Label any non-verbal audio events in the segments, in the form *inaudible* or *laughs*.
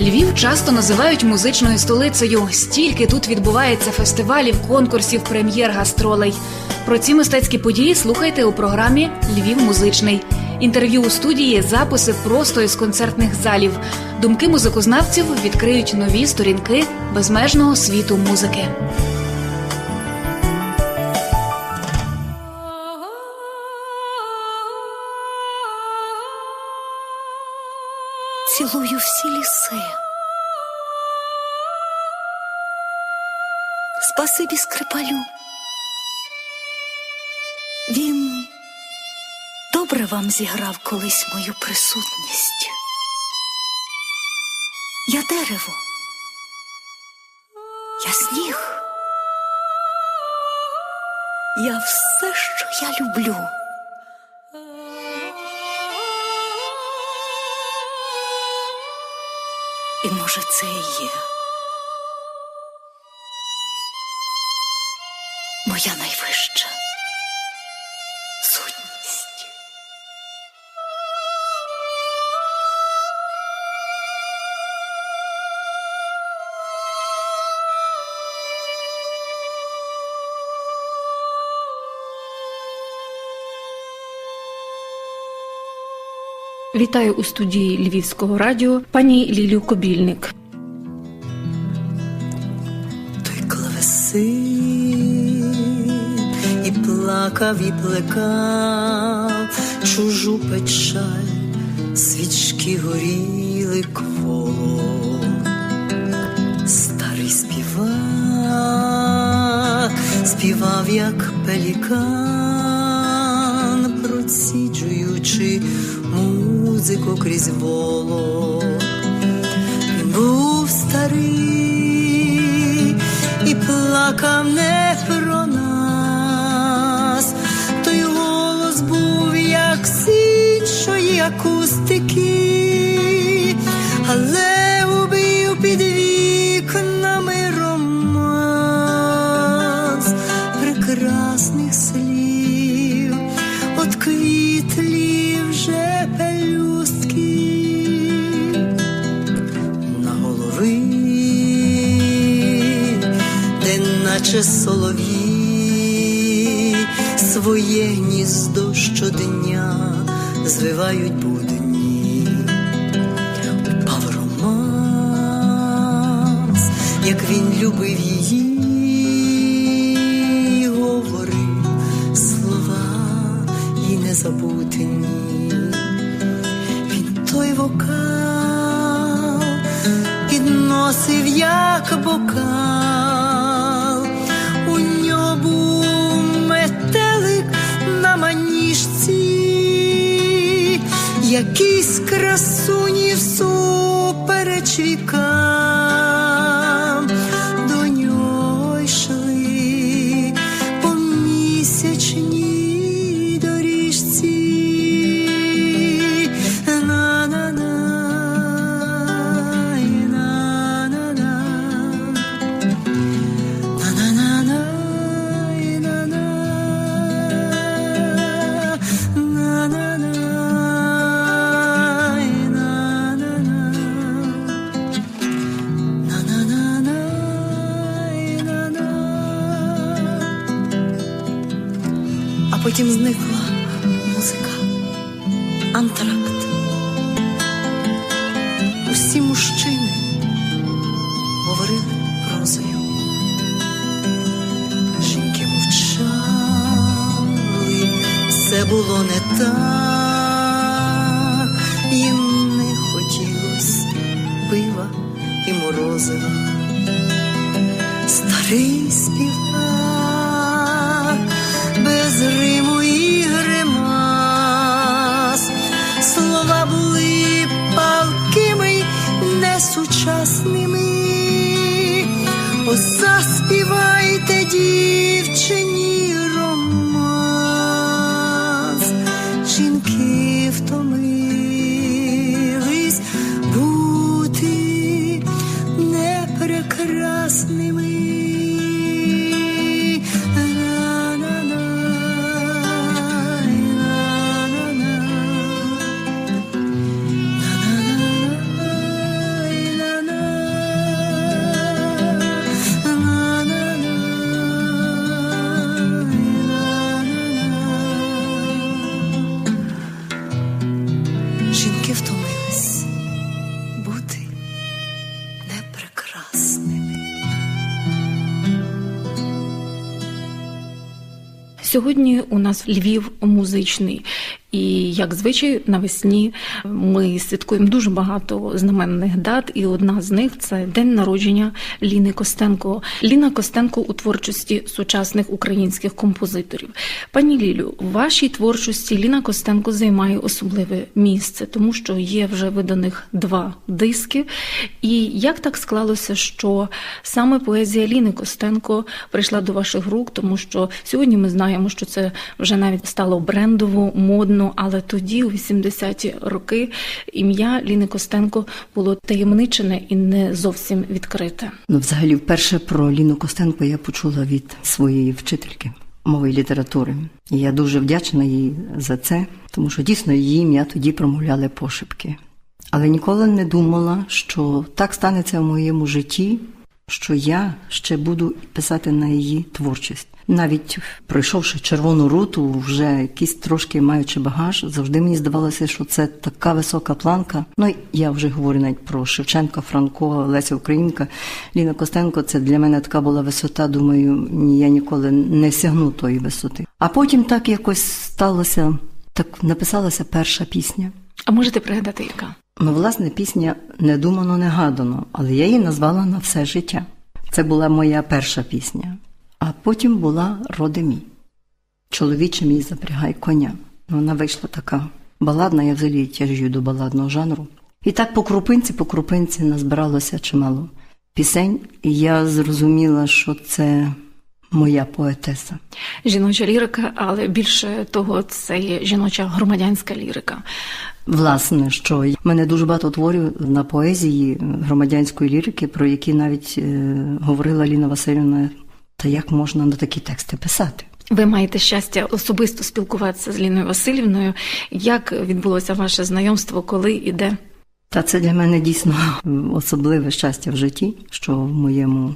Львів часто називають музичною столицею. Стільки тут відбувається фестивалів, конкурсів, прем'єр, гастролей. Про ці мистецькі події слухайте у програмі Львів музичний. Інтерв'ю у студії, записи просто із концертних залів. Думки музикознавців відкриють нові сторінки безмежного світу музики. Добре вам зіграв колись мою присутність. Я дерево, я сніг. Я все, що я люблю. І може це і є. Вітаю у студії Львівського радіо пані Лілю Кобільник. Той клавесин і плакав, і плекав чужу печаль, свічки горіли кволо. Старий співак співав, як пелікан, проціджуючи музику крізь воло. Наче солов'ї своє гніздо щодня звивають будні. Упав романс, як він любив її, говорив слова і незабутні він той вокал підносив як бокал, якісь красуні всупереч вікам потім зникла музика, антракт. Усі мужчини говорили прозою. Жінки мовчали, все було не так, que vai. Сьогодні у нас Львів музичний, і як звичай навесні ми святкуємо дуже багато знаменних дат, і одна з них це день народження Ліни Костенко. Ліна Костенко у творчості сучасних українських композиторів. Пані Лілю, у вашій творчості Ліна Костенко займає особливе місце, тому що є вже виданих два диски. І як так склалося, що саме поезія Ліни Костенко прийшла до ваших рук, тому що сьогодні ми знаємо, що це вже навіть стало брендово, модно, але тоді, у 80-ті роки, ім'я Ліни Костенко було таємничене і не зовсім відкрите. Ну, взагалі, вперше про Ліну Костенко я почула від своєї вчительки мови і літератури. І я дуже вдячна їй за це, тому що дійсно її ім'я тоді промовляли пошепки. Але ніколи не думала, що так станеться в моєму житті, що я ще буду писати на її творчість. Навіть пройшовши червону руту, вже якийсь трошки маючи багаж, завжди мені здавалося, що це така висока планка. Ну я вже говорю навіть про Шевченка, Франко, Леся Українка, Ліна Костенко. Це для мене така була висота. Думаю, ні, я ніколи не сягну тої висоти. А потім так якось сталося, так написалася перша пісня. А можете пригадати, яка? Ну, власне, пісня не думано, не гадано, але я її назвала на все життя. Це була моя перша пісня. А потім була Роди мій. Чоловіче мій запрягай коня. Вона вийшла така баладна, я взагалі тяжію до баладного жанру. І так по крупинці, по крупинці назбиралося чимало пісень, і я зрозуміла, що це моя поетеса. Жіноча лірика, але більше того, це є жіноча громадянська лірика. Власне, що в мене дуже багато творів на поезії громадянської лірики, про які навіть е, говорила Ліна Васильівна, та як можна на такі тексти писати. Ви маєте щастя особисто спілкуватися з Ліною Васильівною. Як відбулося ваше знайомство, коли і де? Та це для мене дійсно особливе щастя в житті, що в моєму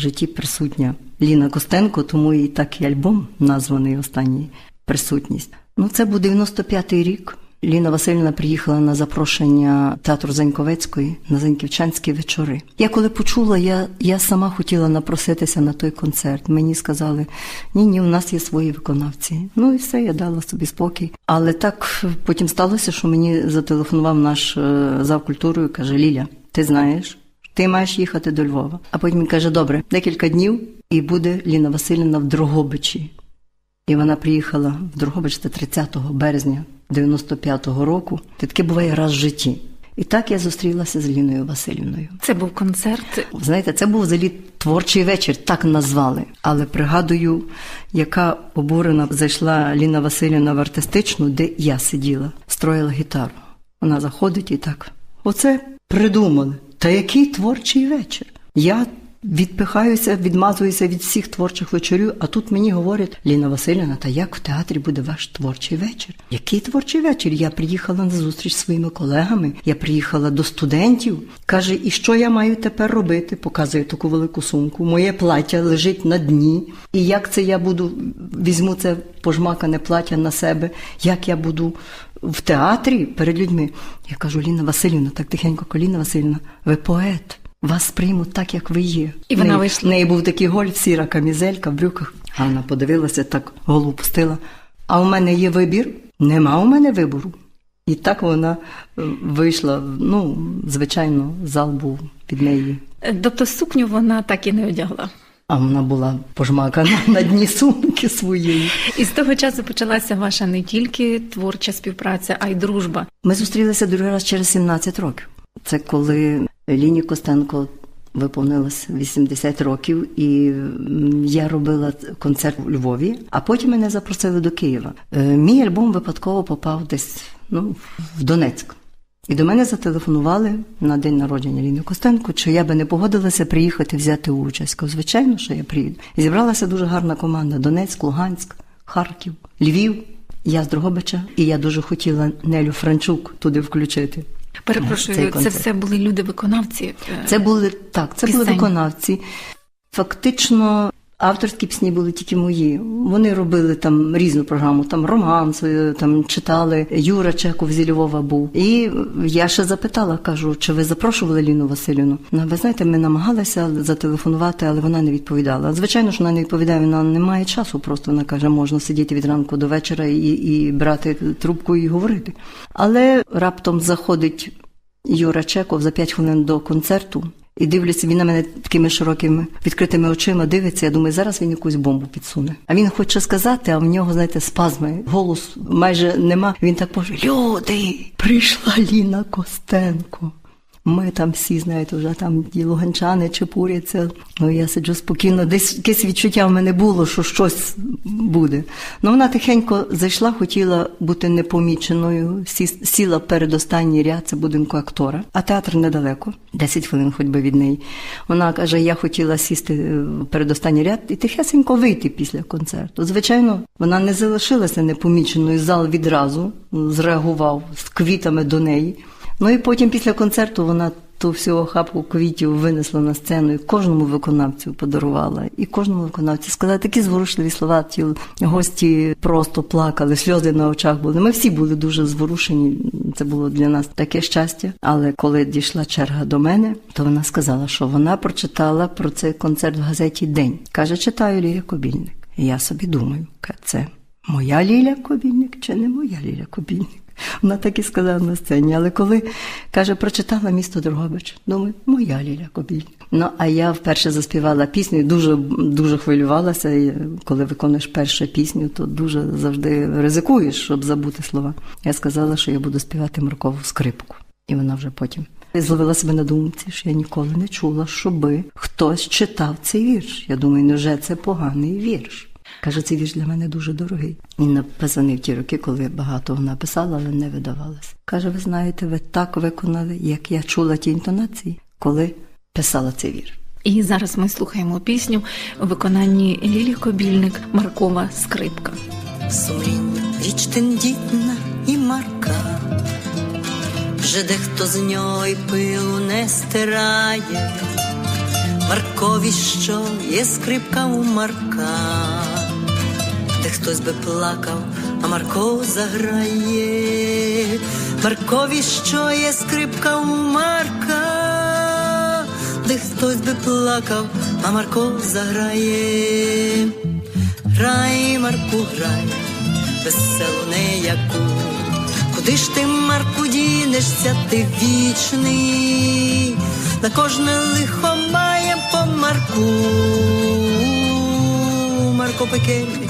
житті присутня Ліна Костенко, тому і так і альбом названий останній присутність. Ну, це був 95-й рік. Ліна Васильівна приїхала на запрошення театру Заньковецької на Заньківчанські вечори. Я коли почула, я, я сама хотіла напроситися на той концерт. Мені сказали, ні, ні, у нас є свої виконавці. Ну і все, я дала собі спокій. Але так потім сталося, що мені зателефонував наш е, зав культурою каже: Ліля, ти знаєш, ти маєш їхати до Львова. А потім він каже: добре, декілька днів і буде Ліна Васильівна в Дрогобичі. І вона приїхала в Дрогобич це 30 березня 95-го року. Це таке буває раз в житті. І так я зустрілася з Ліною Васильівною. Це був концерт. Знаєте, це був взагалі творчий вечір, так назвали. Але пригадую, яка обурена зайшла Ліна Васильівна в артистичну, де я сиділа, строїла гітару. Вона заходить і так. Оце придумали. Та який творчий вечір? Я відпихаюся, відмазуюся від всіх творчих вечорів, а тут мені говорять Ліна Васильівна, та як в театрі буде ваш творчий вечір? Який творчий вечір? Я приїхала на зустріч зі своїми колегами, я приїхала до студентів. Каже, і що я маю тепер робити? Показує таку велику сумку. Моє плаття лежить на дні. І як це я буду візьму це пожмакане плаття на себе? Як я буду в театрі перед людьми? Я кажу, Ліна Васильівна, так тихенько, Ліна Васильівна, ви поет. Вас приймуть так, як ви є. І вона неї- вийшла. В неї був такий гольф, сіра камізелька в брюках. А вона подивилася, так голову пустила. А у мене є вибір? Нема у мене вибору. І так вона е, вийшла. Ну, звичайно, зал був під неї. Тобто сукню вона так і не одягла. А вона була пожмакана *laughs* на дні сумки своєї. І з того часу почалася ваша не тільки творча співпраця, а й дружба. Ми зустрілися другий раз через 17 років. Це коли Ліні Костенко виповнилось 80 років, і я робила концерт у Львові, а потім мене запросили до Києва. Е, Мій альбом випадково попав десь ну, в Донецьк. І до мене зателефонували на день народження Ліни Костенко, чи я би не погодилася приїхати взяти участь. Кажу, звичайно, що я приїду. І зібралася дуже гарна команда: Донецьк, Луганськ, Харків, Львів. Я з Дрогобича, і я дуже хотіла Нелю Франчук туди включити. Перепрошую, це все були люди-виконавці. е, Це були так, це були виконавці. Фактично, Авторські пісні були тільки мої. Вони робили там різну програму, там романс, там читали. Юра Чеков зі Львова був. І я ще запитала, кажу, чи ви запрошували Ліну Васильівну? Ну, ви знаєте, ми намагалися зателефонувати, але вона не відповідала. Звичайно, що вона не відповідає, вона не має часу. Просто вона каже, можна сидіти від ранку до вечора і, і брати трубку і говорити. Але раптом заходить Юра Чеков за 5 хвилин до концерту. І дивляться. він на мене такими широкими відкритими очима дивиться. Я думаю, зараз він якусь бомбу підсуне. А він хоче сказати, а в нього, знаєте, спазми, голос майже нема. Він так каже: Люди, прийшла Ліна Костенко. Ми там всі, знаєте, вже там ті луганчани чепуряться. Ну я сиджу спокійно. Десь якесь відчуття в мене було, що щось буде. Ну вона тихенько зайшла, хотіла бути непоміченою. Сі- Сіла перед останній ряд це будинку актора, а театр недалеко, 10 хвилин ходьби від неї. Вона каже: Я хотіла сісти е, перед останній ряд і тихесенько вийти після концерту. Звичайно, вона не залишилася непоміченою. Зал відразу зреагував з квітами до неї. Ну і потім після концерту вона ту всю охапку квітів винесла на сцену і кожному виконавцю подарувала. І кожному виконавцю сказала такі зворушливі слова. Ті гості просто плакали, сльози на очах були. Ми всі були дуже зворушені. Це було для нас таке щастя. Але коли дійшла черга до мене, то вона сказала, що вона прочитала про цей концерт в газеті День. каже, читаю Лілія Кобільник. І я собі думаю, це моя Ліля Кобільник чи не моя Ліля Кобільник? Вона так і сказала на сцені. Але коли каже, прочитала місто Дрогобич, думаю, моя Ліля Кобільник. Ну а я вперше заспівала пісню, дуже дуже хвилювалася. І коли виконуєш першу пісню, то дуже завжди ризикуєш, щоб забути слова. Я сказала, що я буду співати Маркову скрипку, і вона вже потім. Я зловила себе на думці, що я ніколи не чула, щоби хтось читав цей вірш. Я думаю, невже це поганий вірш? Каже, цей вірш для мене дуже дорогий. Він написаний в ті роки, коли багато вона писала, але не видавалась. Каже, ви знаєте, ви так виконали, як я чула ті інтонації, коли писала цей вірш. І зараз ми слухаємо пісню у виконанні Лілі Кобільник Маркова скрипка. Сумління річ тендітна і марка, вже дехто з нього й пилу не стирає, Маркові, що є скрипка у Марка, хтось би плакав, а Марко заграє, Маркові, що є скрипка у Марка, де хтось би плакав, а Марко заграє. Грай, Марку, грай, веселу неяку. Куди ж ти, Марку, дінешся, ти вічний, на кожне лихо має по Марку. Марко пекельний,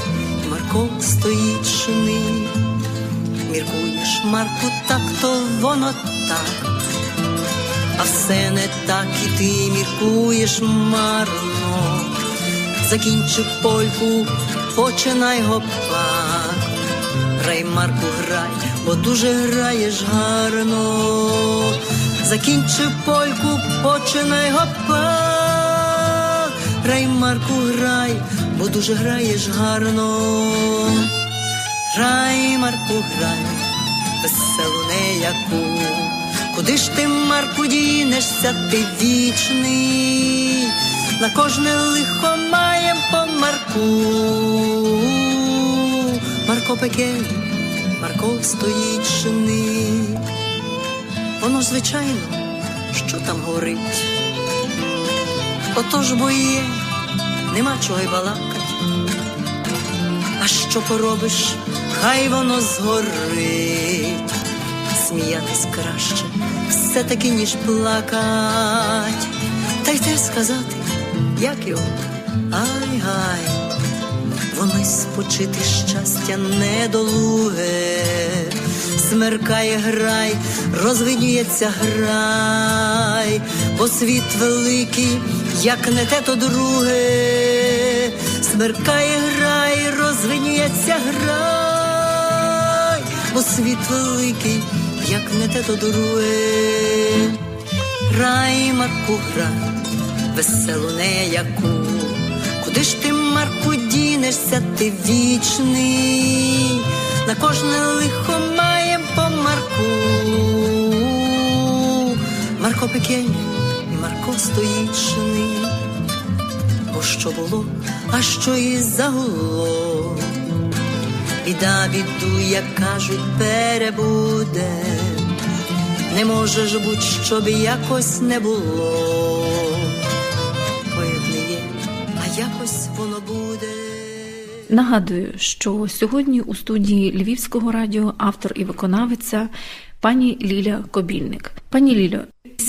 Марко стоїчний. Міркуєш, Марку, так то воно так. А все не так і ти міркуєш марно. Закінчив польку, починай гопак. Грай, Марку, грай, бо дуже граєш гарно. Закінчив польку, починай гопак. Грай, Марку, грай, бо дуже граєш гарно. Грай, Марку, грай, веселу неяку. Куди ж ти, Марку, дінешся, ти вічний, на кожне лихо маєм по Марку. Марко пекель, Марко стоїчний. Воно звичайно, що там горить. Отож бо є, нема чого й балакать. А що поробиш, хай воно згорить. Сміятись краще, все таки, ніж плакать. Та й те сказати, як його, ай-гай, воно спочити щастя недолуге, смеркає грай, розвиднюється грай, бо світ великий, як не те, то друге, смеркає грай, розвиднюється грай, бо світ великий, як не те, то друге. Грай, Марку, грай, веселу неяку. Куди ж ти, Марку, дінешся, ти вічний, на кожне лихо маєм по Марку. Марко пекельний і Марко стоїчний. того, що було, а що і загуло. Біда біду, як кажуть, перебуде. Не може ж бути, щоб якось не було. Бо як не є, а якось воно буде. Нагадую, що сьогодні у студії Львівського радіо автор і виконавиця пані Ліля Кобільник. Пані Лілю,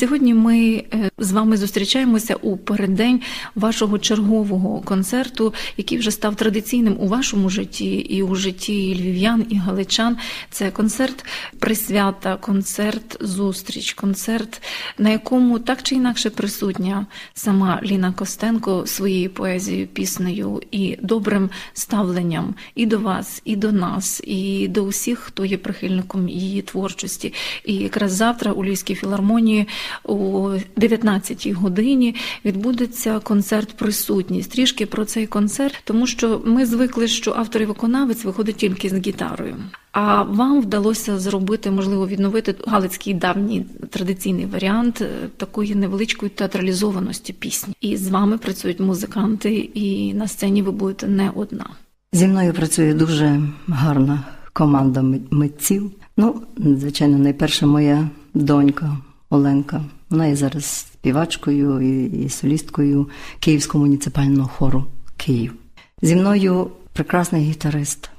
сьогодні ми е, з вами зустрічаємося у переддень вашого чергового концерту, який вже став традиційним у вашому житті і у житті львів'ян і галичан. Це концерт присвята, концерт зустріч, концерт, на якому так чи інакше присутня сама Ліна Костенко своєю поезією, піснею і добрим ставленням і до вас, і до нас, і до усіх, хто є прихильником її творчості. І якраз завтра у Львівській філармонії о 19-й годині відбудеться концерт Присутність. Трішки про цей концерт, тому що ми звикли, що автор і виконавець виходить тільки з гітарою. А вам вдалося зробити, можливо, відновити галицький давній традиційний варіант е, такої невеличкої театралізованості пісні. І з вами працюють музиканти, і на сцені ви будете не одна. Зі мною працює дуже гарна команда митців. Ну, звичайно, найперша моя донька Оленка. Вона є зараз співачкою і, і солісткою Київського муніципального хору Київ. Зі мною прекрасний гітарист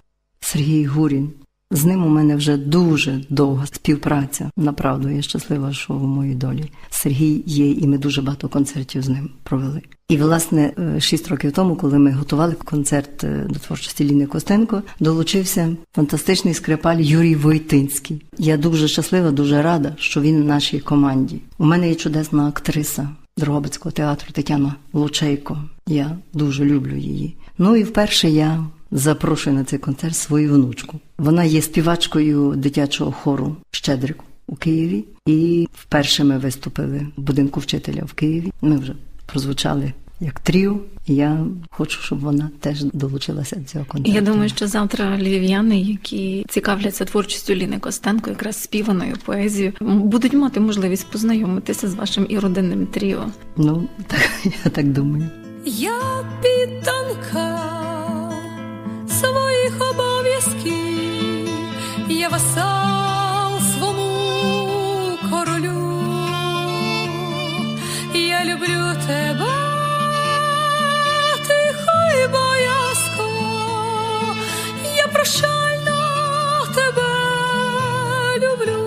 Сергій Гурін. З ним у мене вже дуже довга співпраця. Направду, я щаслива, що в моїй долі Сергій є, і ми дуже багато концертів з ним провели. І, власне, е, шість років тому, коли ми готували концерт е, до творчості Ліни Костенко, долучився фантастичний скрипаль Юрій Войтинський. Я дуже щаслива, дуже рада, що він в нашій команді. У мене є чудесна актриса Дрогобицького театру Тетяна Лучейко. Я дуже люблю її. Ну і вперше я запрошую на цей концерт свою внучку. Вона є співачкою дитячого хору Щедрик у Києві. І вперше ми виступили в будинку вчителя в Києві. Ми вже прозвучали як тріо. Я хочу, щоб вона теж долучилася до цього концерту. Я думаю, що завтра львів'яни, які цікавляться творчістю Ліни Костенко, якраз співаною поезією, будуть мати можливість познайомитися з вашим і родинним тріо. ну *laughs* так я так думаю. Я підданка своїх обов'язків, я васал свому королю, я люблю тебе, тихо і боязко, я прощально тебе люблю,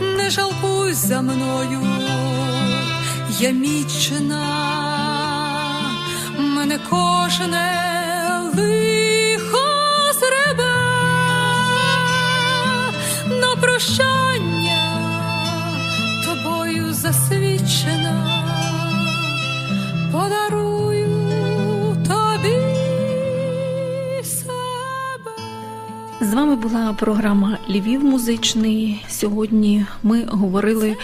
не жалкуй за мною я мічена, мене кожне лихо зребе на прощання тобою засвідчена, подарую тобі себе. З вами була програма Львів музичний. Сьогодні ми говорили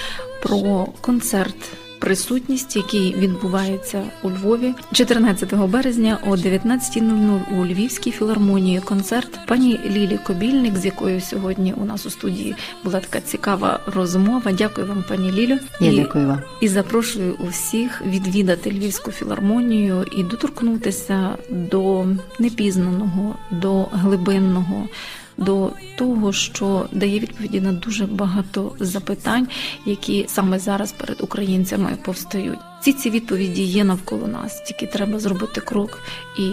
про концерт. Присутність, який відбувається у Львові 14 березня о 19.00 у Львівській філармонії. Концерт пані Лілі Кобільник, з якою сьогодні у нас у студії була така цікава розмова. Дякую вам, пані Лілю. Я І- дякую вам. і запрошую усіх відвідати Львівську філармонію і доторкнутися до непізнаного, до глибинного, до того, що дає відповіді на дуже багато запитань, які саме зараз перед українцями повстають. Всі ці відповіді є навколо нас, тільки треба зробити крок і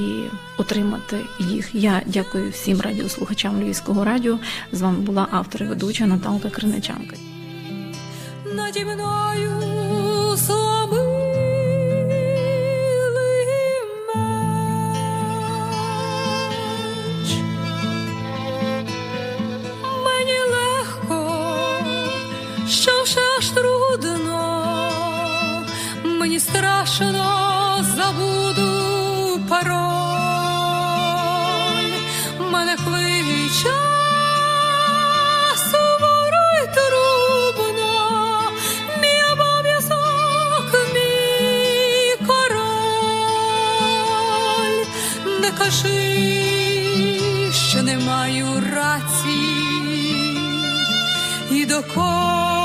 отримати їх. Я дякую всім радіослухачам Львівського радіо. З вами була автор і ведуча Наталка Криничанка. наді мною не маю рації, і до кораби